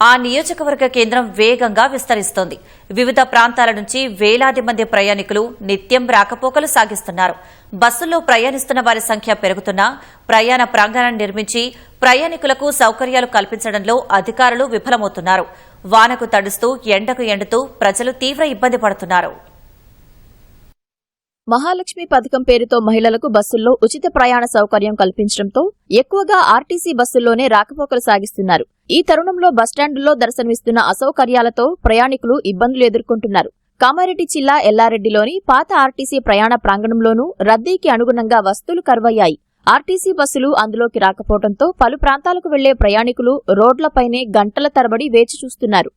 ఆ నియోజకవర్గ కేంద్రం వేగంగా విస్తరిస్తోంది. వివిధ ప్రాంతాల నుంచి వేలాది మంది ప్రయాణికులు నిత్యం రాకపోకలు సాగిస్తున్నారు. బస్సుల్లో ప్రయాణిస్తున్న వారి సంఖ్య పెరుగుతున్నా ప్రయాణ ప్రాంగణాన్ని నిర్మించి ప్రయాణికులకు సౌకర్యాలు కల్పించడంలో అధికారులు విఫలమవుతున్నారు. వానకు తడుస్తూ ఎండకు ఎండుతూ ప్రజలు తీవ్ర ఇబ్బంది పడుతున్నారు. మహాలక్ష్మి పథకం పేరుతో మహిళలకు బస్సుల్లో ఉచిత ప్రయాణ సౌకర్యం కల్పించడంతో ఎక్కువగా ఆర్టీసీ బస్సుల్లోనే రాకపోకలు సాగిస్తున్నారు. ఈ తరుణంలో బస్టాండుల్లో దర్శనమిస్తున్న అసౌకర్యాలతో ప్రయాణికులు ఇబ్బందులు ఎదుర్కొంటున్నారు. కామారెడ్డి జిల్లా ఎల్లారెడ్డిలోని పాత ఆర్టీసీ ప్రయాణ ప్రాంగణంలోనూ రద్దీకి అనుగుణంగా వస్తువులు కరువయ్యాయి. ఆర్టీసీ బస్సులు అందులోకి రాకపోవడంతో పలు ప్రాంతాలకు వెళ్ళే ప్రయాణికులు రోడ్లపైనే గంటల తరబడి వేచి చూస్తున్నారు.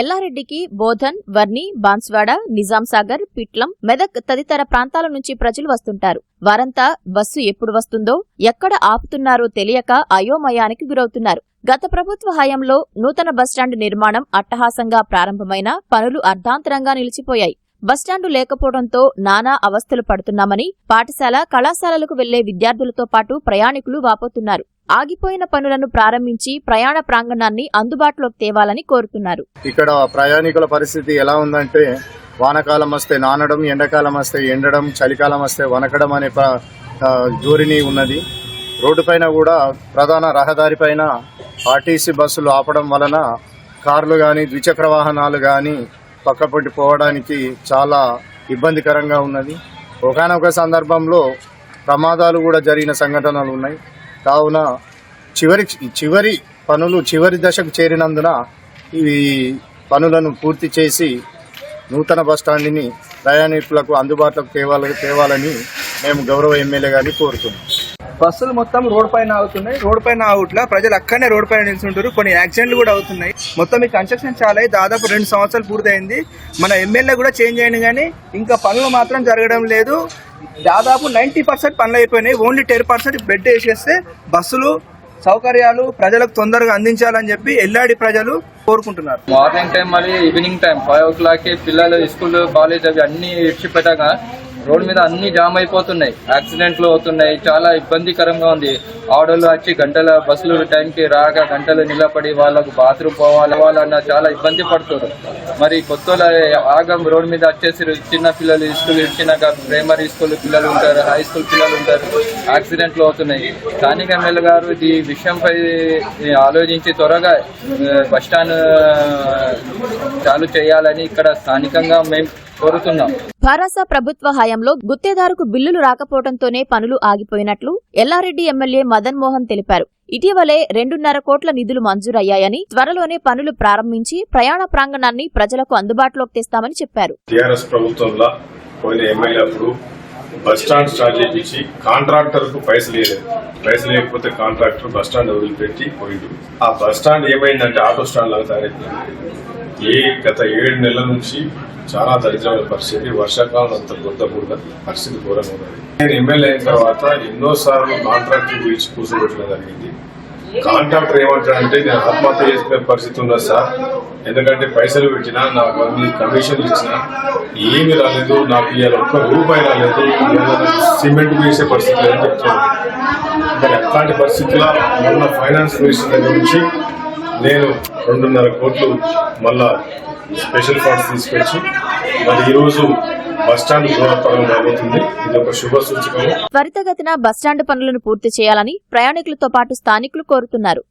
ఎల్లారెడ్డికి బోధన్ వర్ని బాన్స్వాడ నిజాంసాగర్ పిట్లం మెదక్ తదితర ప్రాంతాల నుంచి ప్రజలు వస్తుంటారు. వారంతా బస్సు ఎప్పుడు వస్తుందో ఎక్కడ ఆపుతున్నారో తెలియక అయోమయానికి గురవుతున్నారు. గత ప్రభుత్వ హయాంలో నూతన బస్టాండ్ నిర్మాణం అట్టహాసంగా ప్రారంభమైన పనులు అర్ధాంతరంగా నిలిచిపోయాయి. బస్టాండు లేకపోవడంతో నానా అవస్థలు పడుతున్నామని పాఠశాల కళాశాలలకు వెళ్ళే విద్యార్థులతో పాటు ప్రయాణికులు వాపోతున్నారు. ఆగిపోయిన పనులను ప్రారంభించి ప్రయాణ ప్రాంగణాన్ని అందుబాటులోకి తేవాలని కోరుతున్నారు. ఇక్కడ ప్రయాణికుల పరిస్థితి ఎలా ఉందంటే వానకాలం వస్తే నానడం ఎండాకాలం వస్తే ఎండడం చలికాలం వస్తే వనకడం అనే జోరిని ఉన్నది. రోడ్డు పైన కూడా ప్రధాన రహదారి పైన ఆర్టీసీ బస్సులు ఆపడం వలన కార్లు కానీ ద్విచక్ర వాహనాలు కానీ పక్కపట్టి పోవడానికి చాలా ఇబ్బందికరంగా ఉన్నది. ఒకనొక సందర్భంలో ప్రమాదాలు కూడా జరిగిన సంఘటనలు ఉన్నాయి. కావున చివరి చివరి పనులు చివరి దశకు చేరినందున ఈ పనులను పూర్తి చేసి నూతన బస్టాండ్ని ప్రయాణికులకు అందుబాటులోకి తేవాలి తేవాలని మేము గౌరవ ఎమ్మెల్యే గారిని కోరుతున్నాం. బస్సులు మొత్తం రోడ్ పైన ఆగుతున్నాయి. రోడ్ పైన ఆగుట్లా ప్రజలు అక్కడనే రోడ్ పైన నిల్చుంటారు. కొన్ని యాక్సిడెంట్లు కూడా అవుతున్నాయి. మొత్తం ఈ కన్స్ట్రక్షన్ చాలా. దాదాపు రెండు సంవత్సరాలు పూర్తయింది. మన ఎమ్మెల్యే కూడా చేంజ్ అయింది కానీ ఇంకా పనులు మాత్రం జరగడం లేదు. దాదాపు నైంటీ పర్సెంట్ పనులు అయిపోయినాయి. ఓన్లీ టెన్ పర్సెంట్ బెడ్ వేసేస్తే బస్సులు సౌకర్యాలు ప్రజలకు తొందరగా అందించాలని చెప్పి ఎల్లాడి ప్రజలు కోరుకుంటున్నారు. మార్నింగ్ టైం మరి evening time five o'clock పిల్లలు స్కూల్ కాలేజ్ అవి అన్ని ఇడిచిపెట్టగా రోడ్ మీద అన్ని జామ్ అయిపోతున్నాయి. యాక్సిడెంట్లు అవుతున్నాయి. చాలా ఇబ్బందికరంగా ఉంది. ఆడోళ్ళు వచ్చి గంటల బస్సులు టైంకి రాక గంటలు నిలబడి వాళ్ళకు బాత్రూమ్ పోవాలి వాళ్ళన్న చాలా ఇబ్బంది పడుతున్నారు. మరి కొత్త ఆగం రోడ్ మీద వచ్చేసి చిన్న పిల్లలు స్కూల్ ఇచ్చినాక ప్రైమరీ స్కూల్ పిల్లలు ఉంటారు హై స్కూల్ పిల్లలు ఉంటారు. యాక్సిడెంట్లు అవుతున్నాయి. స్థానిక ఎమ్మెల్యే గారు ఈ విషయంపై ఆలోచించి త్వరగా బస్టాండ్ బస్ స్టాండ్ చాలు చేయాలని ఇక్కడ స్థానికంగా మేము కోరుతున్నాం. భారాస ప్రభుత్వ హయాంలో గుత్తేదారుకు బిల్లులు రాకపోవడంతోనే పనులు ఆగిపోయినట్లు ఎల్లారెడ్డి ఎమ్మెల్యే మదన్ మోహన్ తెలిపారు. ఇటీవలే రెండున్నర కోట్ల నిధులు మంజూరయ్యాయని త్వరలోనే పనులు ప్రారంభించి ప్రయాణ ప్రాంగణాన్ని ప్రజలకు అందుబాటులోకి తెస్తామని చెప్పారు. టీఆర్ఎస్ ప్రభుత్వంలో పోయిన ఎమ్మెల్యే అప్పుడు బస్ స్టాండ్ స్టార్ట్ చేయించి కాంట్రాక్టర్కు పైసలు పైసలు లేకపోతే కాంట్రాక్టర్ బస్ స్టాండ్ వదిలిపెట్టి పోయిండు. ఆ బస్ స్టాండ్ ఏమైందంటే ఆటో స్టాండ్ లాగా తయారైపోయింది ఏ గత ఏడు నెలల నుంచి చాలా దరిద్రమైన పరిస్థితి వర్షాకాలం అంత బుద్ధ పరిస్థితి ఘోరంగా ఉన్నది. నేను ఎమ్మెల్యే అయిన తర్వాత ఎన్నోసార్లు కాంట్రాక్ట్ గురించి కూర్చోబెట్టడం జరిగింది. కాంట్రాక్టర్ ఏమంటాడంటే నేను ఆత్మహత్య చేసుకునే పరిస్థితి ఉన్నది సార్. ఎందుకంటే పైసలు పెట్టినా నాకు అన్ని కమిషన్లు ఇచ్చినా ఏమి రాలేదు. నాకు ఇవాళ ఒక్క రూపాయి రాలేదు. సిమెంట్ వేసే పరిస్థితి లేదని చెప్తున్నాను ఎట్లాంటి అట్లాంటి పరిస్థితుల్లో మొన్న ఫైనాన్స్ మినిస్టర్ దగ్గర నుంచి నేను రెండున్నర కోట్లు మళ్ళా స్పెషల్ ఫండ్స్ తీసుకొచ్చి మరి ఈరోజు బస్ త్వరితగతిన బస్టాండ్ పనులను పూర్తి చేయాలని ప్రయాణికులతో పాటు స్థానికులు కోరుతున్నారు.